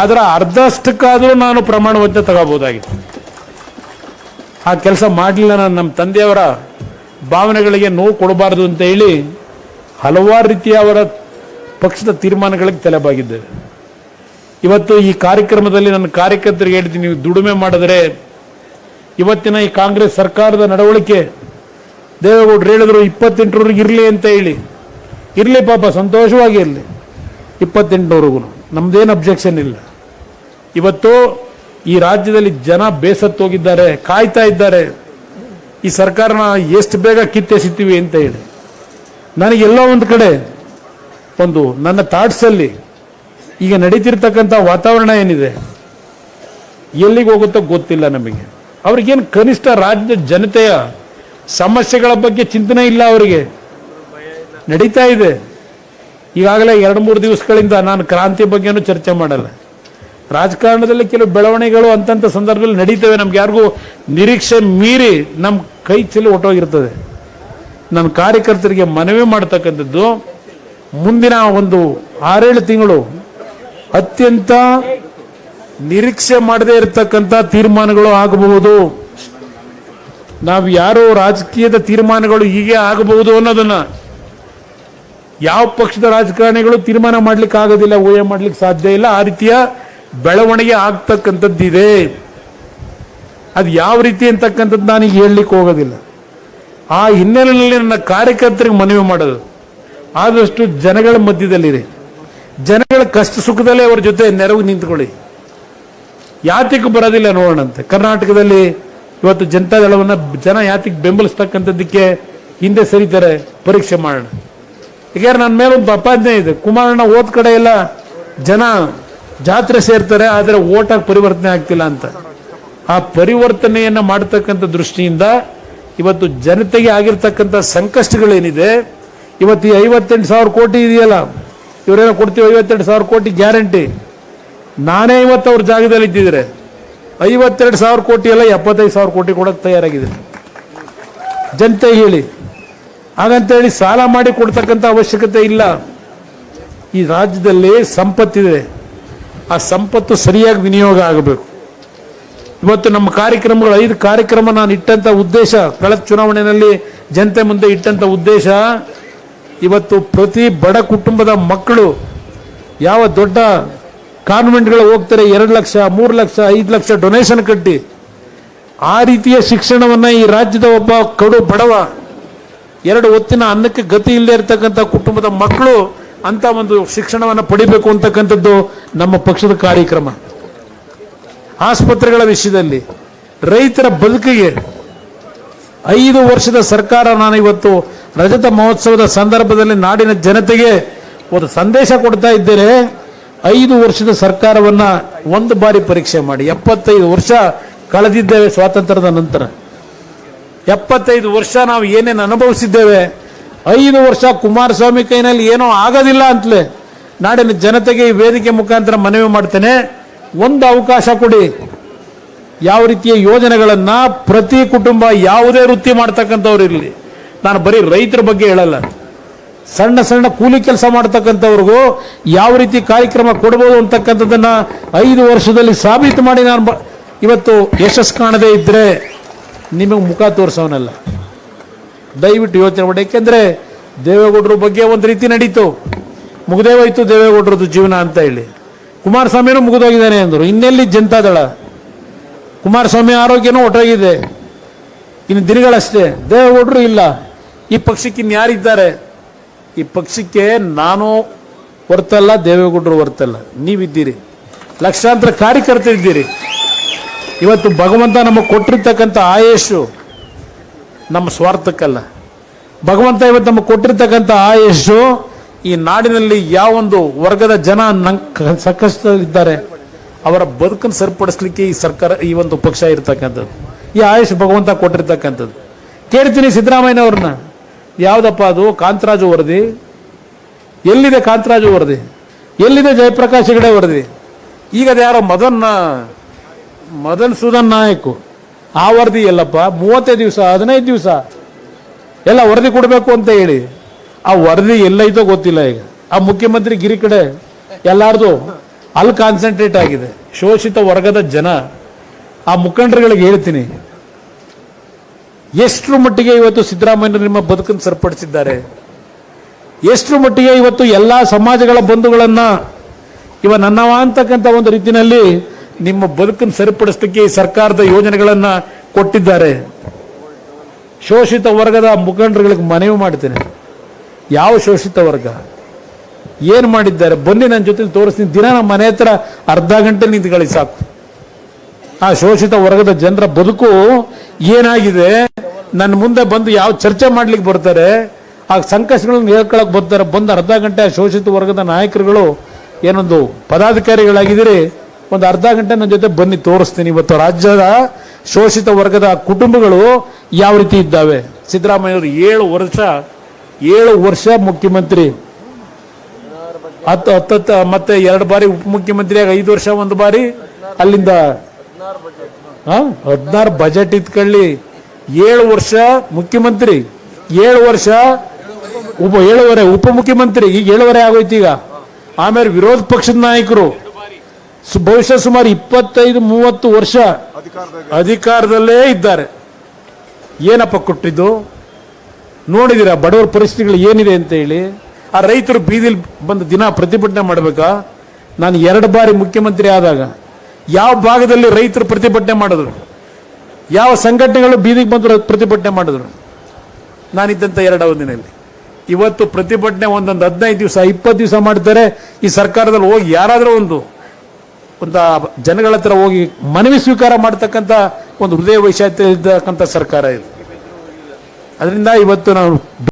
ಅದರ ಅರ್ಧಷ್ಟಕ್ಕಾದರೂ ನಾನು ಪ್ರಮಾಣವಂತೆ ತಗೋಬಹುದಾಗಿತ್ತು. ಆ ಕೆಲಸ ಮಾಡಲಿಲ್ಲ ನಾನು ನಮ್ಮ ತಂದೆಯವರ ಭಾವನೆಗಳಿಗೆ ನೋವು ಕೊಡಬಾರ್ದು ಅಂತ ಹೇಳಿ ಹಲವಾರು ರೀತಿಯ ಅವರ ಪಕ್ಷದ ತೀರ್ಮಾನಗಳಿಗೆ ತಲೆಬಾಗಿದ್ದೇವೆ ಇವತ್ತು ಈ ಕಾರ್ಯಕ್ರಮದಲ್ಲಿ ನನ್ನ ಕಾರ್ಯಕರ್ತರಿಗೆ ಹೇಳ್ತೀನಿ, ನೀವು ದುಡಿಮೆ ಮಾಡಿದ್ರೆ ಇವತ್ತಿನ ಈ ಕಾಂಗ್ರೆಸ್ ಸರ್ಕಾರದ ನಡವಳಿಕೆ, ದೇವೇಗೌಡರು ಹೇಳಿದ್ರು ಇಪ್ಪತ್ತೆಂಟರವರೆಗೆ ಇರಲಿ ಅಂತ ಹೇಳಿ. ಇರಲಿ ಪಾಪ, ಸಂತೋಷವಾಗಿ ಇರಲಿ. ಇಪ್ಪತ್ತೆಂಟರವರೆಗೂ. ನಮ್ದೇನು ಅಬ್ಜೆಕ್ಷನ್ ಇಲ್ಲ. ಇವತ್ತು ಈ ರಾಜ್ಯದಲ್ಲಿ ಜನ ಬೇಸತ್ತೋಗಿದ್ದಾರೆ, ಕಾಯ್ತಾ ಇದ್ದಾರೆ. ಈ ಸರ್ಕಾರನ ಎಷ್ಟು ಬೇಗ ಕಿತ್ತೆಸಿತೀವಿ ಅಂತ ಹೇಳಿ. ನನಗೆಲ್ಲ ಒಂದು ಕಡೆ ಒಂದು ನನ್ನ ಥಾಟ್ಸಲ್ಲಿ ಈಗ ನಡೀತಿರ್ತಕ್ಕಂಥ ವಾತಾವರಣ ಏನಿದೆ, ಎಲ್ಲಿಗೆ ಹೋಗುತ್ತೋ ಗೊತ್ತಿಲ್ಲ ನಮಗೆ. ಅವ್ರಿಗೇನು ಕನಿಷ್ಠ ರಾಜ್ಯದ ಜನತೆಯ ಸಮಸ್ಯೆಗಳ ಬಗ್ಗೆ ಚಿಂತನೆ ಇಲ್ಲ ಅವರಿಗೆ. ನಡೀತಾ ಇದೆ. ಈಗಾಗಲೇ ಎರಡು ಮೂರು ದಿವಸಗಳಿಂದ ನಾನು ಕ್ರಾಂತಿ ಬಗ್ಗೆನೂ ಚರ್ಚೆ ಮಾಡಲ್ಲ. ರಾಜಕಾರಣದಲ್ಲಿ ಕೆಲವು ಬೆಳವಣಿಗೆಗಳು ಅಂತಂಥ ಸಂದರ್ಭದಲ್ಲಿ ನಡೀತವೆ. ನಮ್ಗೆ ಯಾರಿಗೂ ನಿರೀಕ್ಷೆ ಮೀರಿ ನಮ್ಮ ಕೈ ಚೆಲ್ಲಿ ಹೊಟ್ಟೋಗಿರ್ತದೆ. ನನ್ನ ಕಾರ್ಯಕರ್ತರಿಗೆ ಮನವಿ ಮಾಡ್ತಕ್ಕಂಥದ್ದು, ಮುಂದಿನ ಒಂದು ಆರೇಳು ತಿಂಗಳು ಅತ್ಯಂತ ನಿರೀಕ್ಷೆ ಮಾಡದೇ ಇರತಕ್ಕಂಥ ತೀರ್ಮಾನಗಳು ಆಗಬಹುದು. ನಾವು ಯಾರು ರಾಜಕೀಯದ ತೀರ್ಮಾನಗಳು ಹೀಗೆ ಆಗಬಹುದು ಅನ್ನೋದನ್ನ ಯಾವ ಪಕ್ಷದ ರಾಜಕಾರಣಿಗಳು ತೀರ್ಮಾನ ಮಾಡ್ಲಿಕ್ಕೆ ಆಗೋದಿಲ್ಲ, ಊಹೆ ಮಾಡ್ಲಿಕ್ಕೆ ಸಾಧ್ಯ ಇಲ್ಲ, ಆ ರೀತಿಯ ಬೆಳವಣಿಗೆ ಆಗ್ತಕ್ಕಂಥದ್ದಿದೆ. ಅದು ಯಾವ ರೀತಿ ಅಂತಕ್ಕಂಥದ್ದು ನಾನೀಗ ಹೇಳಲಿಕ್ಕೆ ಹೋಗೋದಿಲ್ಲ. ಆ ಹಿನ್ನೆಲೆಯಲ್ಲಿ ನನ್ನ ಕಾರ್ಯಕರ್ತರಿಗೆ ಮನವಿ ಮಾಡೋದು. ಆದಷ್ಟು ಜನಗಳ ಮಧ್ಯದಲ್ಲಿರಿ. ಜನಗಳ ಕಷ್ಟ ಸುಖದಲ್ಲೇ ಅವರ ಜೊತೆ ನೆರವು ನಿಂತ್ಕೊಳ್ಳಿ. ಯಾತಿಗೂ ಬರೋದಿಲ್ಲ ನೋಡೋಣಂತೆ ಕರ್ನಾಟಕದಲ್ಲಿ ಇವತ್ತು ಜನತಾದಳವನ್ನು ಜನ ಯಾತಿಗೆ ಬೆಂಬಲಿಸ್ತಕ್ಕಂಥದ್ದಕ್ಕೆ ಹಿಂದೆ ಸರಿತಾರೆ ಪರೀಕ್ಷೆ ಮಾಡೋಣ. ಈಗ ನನ್ನ ಮೇಲೆ ಒಂದು ಅಪಾಜ್ಞೆ ಇದೆ. ಕುಮಾರಣ್ಣ ಓದ್ ಕಡೆ ಎಲ್ಲ ಜನ ಜಾತ್ರೆ ಸೇರ್ತಾರೆ, ಆದರೆ ಓಟಾಗಿ ಪರಿವರ್ತನೆ ಆಗ್ತಿಲ್ಲ ಅಂತ. ಆ ಪರಿವರ್ತನೆಯನ್ನ ಮಾಡತಕ್ಕಂಥ ದೃಷ್ಟಿಯಿಂದ ಇವತ್ತು ಜನತೆಗೆ ಆಗಿರ್ತಕ್ಕಂಥ ಸಂಕಷ್ಟಗಳೇನಿದೆ, ಇವತ್ತು ಈ ಐವತ್ತೆಂಟು ಸಾವಿರ ಕೋಟಿ ಇದೆಯಲ್ಲ ಇವರೇನೋ ಕೊಡ್ತೀವಿ ಐವತ್ತೆಂಟು ಸಾವಿರ ಕೋಟಿ ಗ್ಯಾರಂಟಿ. ನಾನೇ ಇವತ್ತು ಅವ್ರ ಜಾಗದಲ್ಲಿ ಇದ್ದಿದ್ರೆ ಐವತ್ತೆರಡು ಸಾವಿರ ಕೋಟಿ ಅಲ್ಲ ಎಪ್ಪತ್ತೈದು ಸಾವಿರ ಕೋಟಿ ಕೊಡಕ್ಕೆ ತಯಾರಾಗಿದೆ ಜನತೆ ಹೇಳಿ. ಹಾಗಂತೇಳಿ ಸಾಲ ಮಾಡಿ ಕೊಡ್ತಕ್ಕಂಥ ಅವಶ್ಯಕತೆ ಇಲ್ಲ. ಈ ರಾಜ್ಯದಲ್ಲಿ ಸಂಪತ್ತಿದೆ. ಆ ಸಂಪತ್ತು ಸರಿಯಾಗಿ ವಿನಿಯೋಗ ಆಗಬೇಕು. ಇವತ್ತು ನಮ್ಮ ಕಾರ್ಯಕ್ರಮಗಳು ಐದು ಕಾರ್ಯಕ್ರಮ ನಾನು ಇಟ್ಟಂತ ಉದ್ದೇಶ, ಕಳೆದ ಚುನಾವಣೆಯಲ್ಲಿ ಜನತೆ ಮುಂದೆ ಇಟ್ಟಂತ ಉದ್ದೇಶ, ಇವತ್ತು ಪ್ರತಿ ಬಡ ಕುಟುಂಬದ ಮಕ್ಕಳು ಯಾವ ದೊಡ್ಡ ಕಾನ್ವೆಂಟ್ಗಳು ಹೋಗ್ತಾರೆ, ಎರಡು ಲಕ್ಷ, ಮೂರು ಲಕ್ಷ, ಐದು ಲಕ್ಷ ಡೊನೇಷನ್ ಕಟ್ಟಿ, ಆ ರೀತಿಯ ಶಿಕ್ಷಣವನ್ನ ಈ ರಾಜ್ಯದ ಒಬ್ಬ ಕಡು ಬಡವ ಎರಡು ಹೊತ್ತಿನ ಅನ್ನಕ್ಕೆ ಗತಿ ಇಲ್ಲದೆ ಇರತಕ್ಕಂಥ ಕುಟುಂಬದ ಮಕ್ಕಳು ಅಂತ ಒಂದು ಶಿಕ್ಷಣವನ್ನು ಪಡಿಬೇಕು ಅಂತಕ್ಕಂಥದ್ದು ನಮ್ಮ ಪಕ್ಷದ ಕಾರ್ಯಕ್ರಮ. ಆಸ್ಪತ್ರೆಗಳ ವಿಷಯದಲ್ಲಿ ರೈತರ ಬದುಕಿಗೆ ಐದು ವರ್ಷದ ಸರ್ಕಾರ ನಾನು ಇವತ್ತು ರಜತ ಮಹೋತ್ಸವದ ಸಂದರ್ಭದಲ್ಲಿ ನಾಡಿನ ಜನತೆಗೆ ಒಂದು ಸಂದೇಶ ಕೊಡ್ತಾ ಇದ್ದೇನೆ. ಐದು ವರ್ಷದ ಸರ್ಕಾರವನ್ನ ಒಂದು ಬಾರಿ ಪರೀಕ್ಷೆ ಮಾಡಿ. ಎಪ್ಪತ್ತೈದು ವರ್ಷ ಕಳೆದಿದ್ದೇವೆ ಸ್ವಾತಂತ್ರ್ಯದ ನಂತರ. ಎಪ್ಪತ್ತೈದು ವರ್ಷ ನಾವು ಏನೇನು ಅನುಭವಿಸಿದ್ದೇವೆ, ಐದು ವರ್ಷ ಕುಮಾರಸ್ವಾಮಿ ಕೈನಲ್ಲಿ ಏನೋ ಆಗೋದಿಲ್ಲ ಅಂತಲೇ ನಾಡಿನ ಜನತೆಗೆ ಈ ವೇದಿಕೆ ಮುಖಾಂತರ ಮನವಿ ಮಾಡ್ತೇನೆ. ಒಂದು ಅವಕಾಶ ಕೊಡಿ. ಯಾವ ರೀತಿಯ ಯೋಜನೆಗಳನ್ನ ಪ್ರತಿ ಕುಟುಂಬ ಯಾವುದೇ ವೃತ್ತಿ ಮಾಡ್ತಕ್ಕಂಥವ್ರು ಇರಲಿ. ನಾನು ಬರೀ ರೈತರ ಬಗ್ಗೆ ಹೇಳಲ್ಲ. ಸಣ್ಣ ಸಣ್ಣ ಕೂಲಿ ಕೆಲಸ ಮಾಡ್ತಕ್ಕಂಥವ್ರಿಗೂ ಯಾವ ರೀತಿ ಕಾರ್ಯಕ್ರಮ ಕೊಡ್ಬೋದು ಅಂತಕ್ಕಂಥದ್ದನ್ನ ಐದು ವರ್ಷದಲ್ಲಿ ಸಾಬೀತು ಮಾಡಿ ನಾನು ಇವತ್ತು ಯಶಸ್ಸು ಕಾಣದೇ ಇದ್ರೆ ನಿಮಗೆ ಮುಖ ತೋರಿಸೋನಲ್ಲ. ದಯವಿಟ್ಟು ಯೋಚನೆ ಮಾಡಿ. ಯಾಕೆಂದರೆ ದೇವೇಗೌಡರ ಬಗ್ಗೆ ಒಂದು ರೀತಿ ನಡೀತು. ಮುಗ್ದೇ ಹೋಯ್ತು ದೇವೇಗೌಡರದ್ದು ಜೀವನ ಅಂತ ಹೇಳಿ. ಕುಮಾರಸ್ವಾಮಿನೂ ಮುಗಿದೋಗಿದ್ದಾನೆ ಅಂದರು. ಇನ್ನೆಲ್ಲಿ ಜನತಾದಳ ಕುಮಾರಸ್ವಾಮಿ ಆರೋಗ್ಯನೂ ಒಟ್ಟೋಗಿದೆ. ಇನ್ನು ದಿನಗಳಷ್ಟೇ. ದೇವೇಗೌಡರು ಇಲ್ಲ. ಈ ಪಕ್ಷಕ್ಕೆ ಇನ್ಯಾರಿದ್ದಾರೆ ಈ ಪಕ್ಷಕ್ಕೆ ನಾನು ಹೊರ್ತಲ್ಲ, ದೇವೇಗೌಡರು ಹೊರ್ತಲ್ಲ. ನೀವಿದ್ದೀರಿ. ಲಕ್ಷಾಂತರ ಕಾರ್ಯಕರ್ತರಿದ್ದೀರಿ. ಇವತ್ತು ಭಗವಂತ ನಮಗೆ ಕೊಟ್ಟಿರ್ತಕ್ಕಂಥ ಆಯಸ್ಸು ನಮ್ಮ ಸ್ವಾರ್ಥಕ್ಕಲ್ಲ. ಭಗವಂತ ಇವತ್ತು ನಮಗೆ ಕೊಟ್ಟಿರ್ತಕ್ಕಂಥ ಆಯಸ್ಸು ಈ ನಾಡಿನಲ್ಲಿ ಯಾವ ಒಂದು ವರ್ಗದ ಜನ ನಂಗೆ ಸಂಕಷ್ಟದಲ್ಲಿದ್ದಾರೆ, ಅವರ ಬದುಕನ್ನು ಸರಿಪಡಿಸ್ಲಿಕ್ಕೆ ಈ ಸರ್ಕಾರ, ಈ ಒಂದು ಪಕ್ಷ ಇರ್ತಕ್ಕಂಥದ್ದು. ಈ ಆಯುಷ್ ಭಗವಂತ ಕೊಟ್ಟಿರ್ತಕ್ಕಂಥದ್ದು. ಕೇಳ್ತೀನಿ ಸಿದ್ದರಾಮಯ್ಯನವ್ರನ್ನ. ಯಾವುದಪ್ಪ ಅದು? ಕಾಂತರಾಜು ವರದಿ? ಎಲ್ಲಿದೆ ಕಾಂತರಾಜು ವರದಿ? ಎಲ್ಲಿದೆ ಜಯಪ್ರಕಾಶ್ ಹೆಗಡೆ ವರದಿ? ಈಗ ಅದು ಯಾರೋ ಮದನ್ ಮದನ್ ಸುಧನ್ ನಾಯಕ್, ಆ ವರದಿ ಎಲ್ಲಪ್ಪ, ಮೂವತ್ತೈದು ದಿವಸ, ಹದಿನೈದು ದಿವಸ, ಎಲ್ಲ ವರದಿ ಕೊಡಬೇಕು ಅಂತ ಹೇಳಿ, ಆ ವರದಿ ಎಲ್ಲೈತೋ ಗೊತ್ತಿಲ್ಲ ಈಗ. ಆ ಮುಖ್ಯಮಂತ್ರಿ ಗಿರಿ ಕಡೆ ಎಲ್ಲಾರ್ದು ಅಲ್ಲಿ ಕಾನ್ಸಂಟ್ರೇಟ್ ಆಗಿದೆ. ಶೋಷಿತ ವರ್ಗದ ಜನ, ಆ ಮುಖಂಡರುಗಳಿಗೆ ಹೇಳ್ತೀನಿ. ಎಷ್ಟರ ಮಟ್ಟಿಗೆ ಇವತ್ತು ಸಿದ್ದರಾಮಯ್ಯ ನಿಮ್ಮ ಬದುಕನ್ನು ಸರಿಪಡಿಸಿದ್ದಾರೆ? ಎಷ್ಟರ ಮಟ್ಟಿಗೆ ಇವತ್ತು ಎಲ್ಲ ಸಮಾಜಗಳ ಬಂಧುಗಳನ್ನು, ಇವ ನನ್ನವ ಅಂತಕ್ಕಂಥ ಒಂದು ರೀತಿಯಲ್ಲಿ ನಿಮ್ಮ ಬದುಕನ್ನು ಸರಿಪಡಿಸಲಿಕ್ಕೆ ಸರ್ಕಾರದ ಯೋಜನೆಗಳನ್ನು ಕೊಟ್ಟಿದ್ದಾರೆ. ಶೋಷಿತ ವರ್ಗದ ಮುಖಂಡರುಗಳಿಗೆ ಮನವಿ ಮಾಡ್ತೇನೆ. ಯಾವ ಶೋಷಿತ ವರ್ಗ? ಏನು ಮಾಡಿದ್ದಾರೆ? ಬನ್ನಿ ನನ್ನ ಜೊತೆ ತೋರಿಸ್ತೀನಿ. ದಿನ ನಮ್ಮ ಮನೆ ಹತ್ರ ಅರ್ಧ ಗಂಟೆ ನಿಂತ್ಕೊಳ್ಳಿ ಸಾಕು. ಆ ಶೋಷಿತ ವರ್ಗದ ಜನರ ಬದುಕು ಏನಾಗಿದೆ? ನನ್ನ ಮುಂದೆ ಬಂದು ಯಾವ ಚರ್ಚೆ ಮಾಡ್ಲಿಕ್ಕೆ ಬರ್ತಾರೆ? ಆ ಸಂಕಷ್ಟಗಳನ್ನು ಹೇಳ್ಕೊಳಕ್ ಬರ್ತಾರೆ. ಬಂದು ಅರ್ಧ ಗಂಟೆ ಆ ಶೋಷಿತ ವರ್ಗದ ನಾಯಕರುಗಳು ಏನೊಂದು ಪದಾಧಿಕಾರಿಗಳಾಗಿದ್ದೀರಿ? ಒಂದು ಅರ್ಧ ಗಂಟೆ ನನ್ನ ಜೊತೆ ಬನ್ನಿ, ತೋರಿಸ್ತೀನಿ. ಇವತ್ತು ರಾಜ್ಯದ ಶೋಷಿತ ವರ್ಗದ ಕುಟುಂಬಗಳು ಯಾವ ರೀತಿ ಇದ್ದಾವೆ? ಸಿದ್ದರಾಮಯ್ಯವರು ಏಳು ವರ್ಷ ಏಳು ವರ್ಷ ಮುಖ್ಯಮಂತ್ರಿ. ಹತ್ತು, ಹತ್ತತ್ತು, ಮತ್ತೆ ಎರಡು ಬಾರಿ ಉಪಮುಖ್ಯಮಂತ್ರಿಯಾಗಿ ಐದು ವರ್ಷ ಒಂದು ಬಾರಿ ಅಲ್ಲಿಂದ. ಹದಿನಾರು ಬಜೆಟ್ ಇತ್ಕೊಳ್ಳಿ. ಏಳು ವರ್ಷ ಮುಖ್ಯಮಂತ್ರಿ, ಏಳು ವರ್ಷ ಉಪ, ಏಳುವರೆ ಉಪಮುಖ್ಯಮಂತ್ರಿ ಈಗ ಏಳುವರೆ ಆಗೋಯ್ತು ಈಗ. ಆಮೇಲೆ ವಿರೋಧ ಪಕ್ಷದ ನಾಯಕರು. ಬಹುಶಃ ಸುಮಾರು ಇಪ್ಪತ್ತೈದು ಮೂವತ್ತು ವರ್ಷ ಅಧಿಕಾರದಲ್ಲೇ ಇದ್ದಾರೆ. ಏನಪ್ಪ ಕೊಟ್ಟಿದ್ದು? ನೋಡಿದಿರಾ ಬಡವರ ಪರಿಸ್ಥಿತಿಗಳು ಏನಿದೆ ಅಂತ ಹೇಳಿ? ಆ ರೈತರು ಬೀದಿಲಿ ಬಂದು ದಿನ ಪ್ರತಿಭಟನೆ ಮಾಡಬೇಕಾ? ನಾನು ಎರಡು ಬಾರಿ ಮುಖ್ಯಮಂತ್ರಿ ಆದಾಗ ಯಾವ ಭಾಗದಲ್ಲಿ ರೈತರು ಪ್ರತಿಭಟನೆ ಮಾಡಿದ್ರು? ಯಾವ ಸಂಘಟನೆಗಳು ಬೀದಿಗೆ ಬಂದು ಪ್ರತಿಭಟನೆ ಮಾಡಿದ್ರು? ನಾನಿದ್ದಂಥ ಎರಡು ಅವಧಿನಲ್ಲಿ. ಇವತ್ತು ಪ್ರತಿಭಟನೆ ಒಂದೊಂದು ಹದಿನೈದು ದಿವಸ ಇಪ್ಪತ್ತು ದಿವಸ ಮಾಡ್ತಾರೆ ಈ ಸರ್ಕಾರದಲ್ಲಿ ಹೋಗಿ ಯಾರಾದರೂ ಒಂದು ಒಂದು ಜನಗಳ ಹತ್ರ ಹೋಗಿ ಮನವಿ ಸ್ವೀಕಾರ ಮಾಡ್ತಕ್ಕಂಥ ಒಂದು ಹೃದಯ ವೈಶಾಲ್ಯ ಇದ್ದಕ್ಕಂಥ ಸರ್ಕಾರ ಇದು. ಅದರಿಂದ ಇವತ್ತು ನಾವು